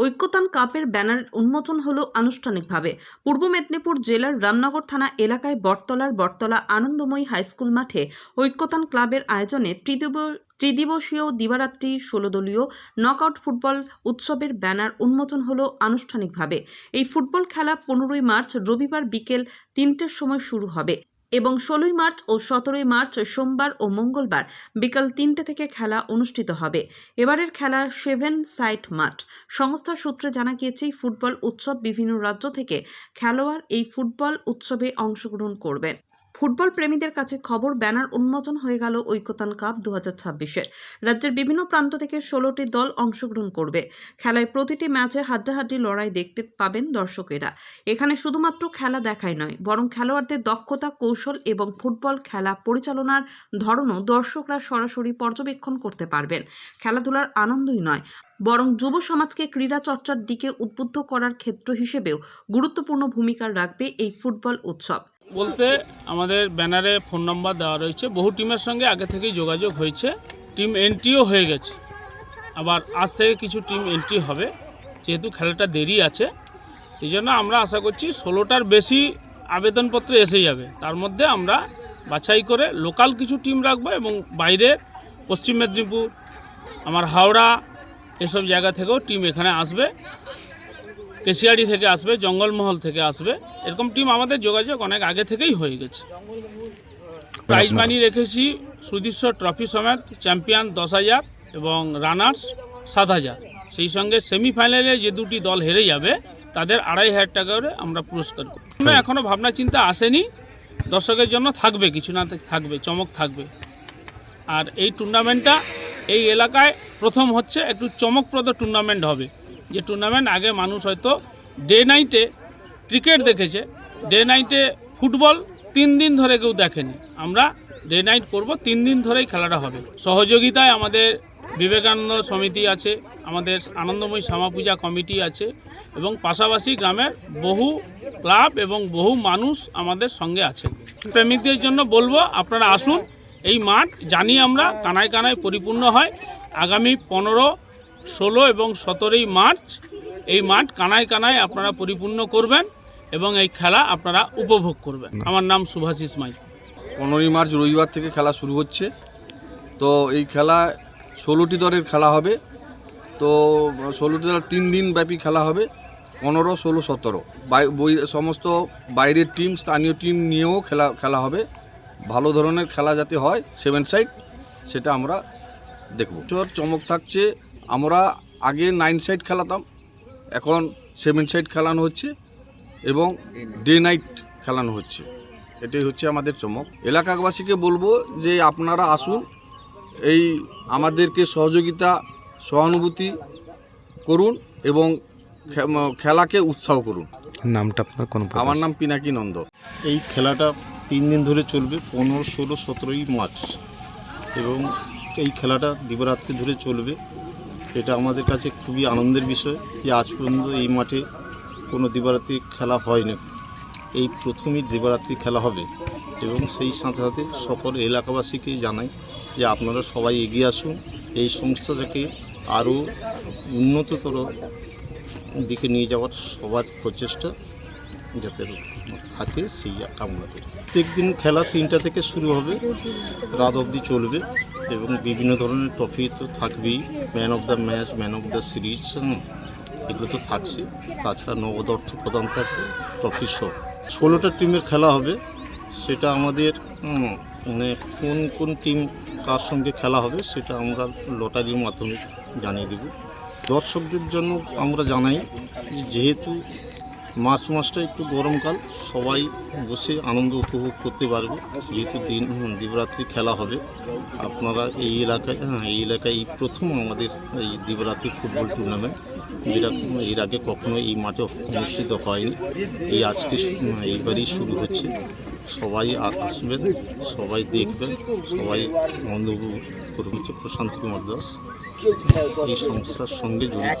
ঐক্যতান কাপের ব্যানার উন্মোচন হলো আনুষ্ঠানিকভাবে। পূর্ব মেদিনীপুর জেলার রামনগর থানা এলাকায় বটতলার বটতলা আনন্দময়ী হাইস্কুল মাঠে ঐক্যতান ক্লাবের আয়োজনে ত্রিদিব- ত্রিদিবসীয় দিবারাত্রি ষোলো দলীয় নকআউট ফুটবল উৎসবের ব্যানার উন্মোচন হলো আনুষ্ঠানিকভাবে। এই ফুটবল খেলা পনেরোই মার্চ রবিবার বিকেল তিনটের সময় শুরু হবে। এবং ষোলোই মার্চ ও সতেরোই মার্চ সোমবার ও মঙ্গলবার বিকাল তিনটে থেকে খেলা অনুষ্ঠিত হবে। এবারের খেলা সেভেন সাইট মাঠ। সংস্থার সূত্রে জানা গিয়েছে, ফুটবল উৎসব বিভিন্ন রাজ্য থেকে খেলোয়াড় এই ফুটবল উৎসবে অংশগ্রহণ করবেন। ফুটবল প্রেমীদের কাছে খবর, ব্যানার উন্মোচন হয়ে গেল ঐক্যতান কাপ দু হাজার ছাব্বিশের। রাজ্যের বিভিন্ন প্রান্ত থেকে ষোলোটি দল অংশগ্রহণ করবে। খেলায় প্রতিটি ম্যাচে হাড্ডাহাড্ডি লড়াই দেখতে পাবেন দর্শকেরা। এখানে শুধুমাত্র খেলা দেখাই নয়, বরং খেলোয়াড়দের দক্ষতা, কৌশল এবং ফুটবল খেলা পরিচালনার ধরনও দর্শকরা সরাসরি পর্যবেক্ষণ করতে পারবেন। খেলাধুলার আনন্দই নয়, বরং যুব সমাজকে ক্রীড়া চর্চার দিকে উদ্বুদ্ধ করার ক্ষেত্র হিসেবেও গুরুত্বপূর্ণ ভূমিকা রাখবে এই ফুটবল উৎসব। বলতে আমাদের ব্যানারে ফোন নাম্বার দেওয়া রয়েছে। বহু টিমের সঙ্গে আগে থেকেই যোগাযোগ হয়েছে। টিম এন্ট্রিও হয়ে গেছে। আবার আজ থেকে কিছু টিম এন্ট্রি হবে। যেহেতু খেলাটা দেরি আছে সেই জন্য আমরা আশা করছি ষোলোটার বেশি আবেদনপত্র এসে যাবে। তার মধ্যে আমরা বাছাই করে লোকাল কিছু টিম রাখব এবং বাইরের পশ্চিম মেদিনীপুর, আমার হাওড়া, এসব জায়গা থেকেও টিম এখানে আসবে। কেশিয়াড়ি থেকে আসবে জঙ্গলমহল থেকে আসবে। এরকম টিম আমাদের যোগাযোগ অনেক আগে থেকেই হয়ে গেছে। প্রাইজ মানি রেখেছি সুদৃশ্য ট্রফি সমেত চ্যাম্পিয়ন দশ হাজার এবং রানার্স সাত হাজার। সেই সঙ্গে সেমিফাইনালে যে দুটি দল হেরে যাবে তাদের আড়াই হাজার টাকা করে আমরা পুরস্কার করি এখনও ভাবনা চিন্তা আসেনি। দর্শকের জন্য থাকবে কিছু না থাকবে চমক থাকবে। আর এই টুর্নামেন্টটা এই এলাকায় প্রথম হচ্ছে একটু চমকপ্রদ টুর্নামেন্ট হবে। যে টুর্নামেন্ট আগে মানুষ হয়তো ডে নাইটে ক্রিকেট দেখেছে ডে নাইটে ফুটবল তিন দিন ধরে কেউ দেখেনি। আমরা ডে নাইট করব, তিন দিন ধরেই খেলাটা হবে। সহযোগিতায় আমাদের বিবেকানন্দ সমিতি আছে, আমাদের আনন্দময়ী শ্যামা পূজা কমিটি আছে এবং পাশাপাশি গ্রামের বহু ক্লাব এবং বহু মানুষ আমাদের সঙ্গে আছেন। প্রেমিকদের জন্য বলব, আপনারা আসুন, এই মাঠ জানি আমরা কানায় কানায় পরিপূর্ণ হয়। আগামী পনেরো ষোলো এবং সতেরোই মার্চ এই মাঠ কানায় কানায় আপনারা পরিপূর্ণ করবেন এবং এই খেলা আপনারা উপভোগ করবেন। আমার নাম সুভাষিস মাইতি। পনেরোই মার্চ রবিবার থেকে খেলা শুরু হচ্ছে। তো এই খেলা ষোলোটি দলের খেলা হবে। তো ষোলোটি দল তিন দিন ব্যাপী খেলা হবে পনেরো ষোলো সতেরো। বাই- সমস্ত বাইরের টিম স্থানীয় টিম নিয়েও খেলা খেলা হবে। ভালো ধরনের খেলা যাতে হয় সেভেন সাইড সেটা আমরা দেখব। চমক থাকছে আমরা আগে নাইন সাইড খেলাতাম এখন সেভেন সাইড খেলানো হচ্ছে এবং ডে নাইট খেলানো হচ্ছে। এটাই হচ্ছে আমাদের চমক। এলাকাবাসীকে বলব যে আপনারা আসুন এই আমাদেরকে সহযোগিতা সহানুভূতি করুন এবং খেলাকে উৎসাহ করুন। নামটা আপনার কোন আমার নাম পিনাকি নন্দ। এই খেলাটা তিন দিন ধরে চলবে পনেরো ষোলো সতেরোই মার্চ। এবং এই খেলাটা দিবরাত্রি ধরে চলবে। এটা আমাদের কাছে খুবই আনন্দের বিষয় যে আজ পর্যন্ত এই মাঠে কোনো দিবারাত্রি খেলা হয়নি। এই প্রথমই দিবারাত্রি খেলা হবে এবং সেই সাথে সাথে সকল এলাকাবাসীকে জানাই যে আপনারা সবাই এগিয়ে আসুন, এই সংস্থাটাকে আরও উন্নততর দিকে নিয়ে যাওয়ার সবার প্রচেষ্টা যাতে থাকে সেই কামনা করি। প্রত্যেকদিন খেলা তিনটা থেকে শুরু হবে, রাত অবধি চলবে। এবং বিভিন্ন ধরনের ট্রফি তো থাকবেই। Man of the match man of the series এগুলো তো থাকছে। তাছাড়া নগদ অর্থ প্রদান থাকবে ট্রফি সহ। ষোলোটা টিমের খেলা হবে, সেটা আমাদের মানে কোন কোন টিম কার সঙ্গে খেলা হবে সেটা আমরা লটারির মাধ্যমে জানিয়ে দেব। দর্শকদের জন্য আমরা জানাই, যেহেতু মার্চ মাসটা একটু গরমকাল, সবাই বসে আনন্দ উপভোগ করতে পারবে। যেহেতু দিন দিবরাত্রি খেলা হবে। আপনারা এই এলাকায় হ্যাঁ এই এলাকায় এই প্রথম আমাদের এই দিবরাত্রি ফুটবল টুর্নামেন্ট যেটা, এর আগে কখনো এই মাঠে অনুষ্ঠিত হয়নি। এই আজকে এইবারই শুরু হচ্ছে। সবাই আসবেন, সবাই দেখবেন, সবাই আনন্দ উপভোগ করবেন। প্রশান্ত কুমার দাস। এই সংস্থার সঙ্গে জড়িত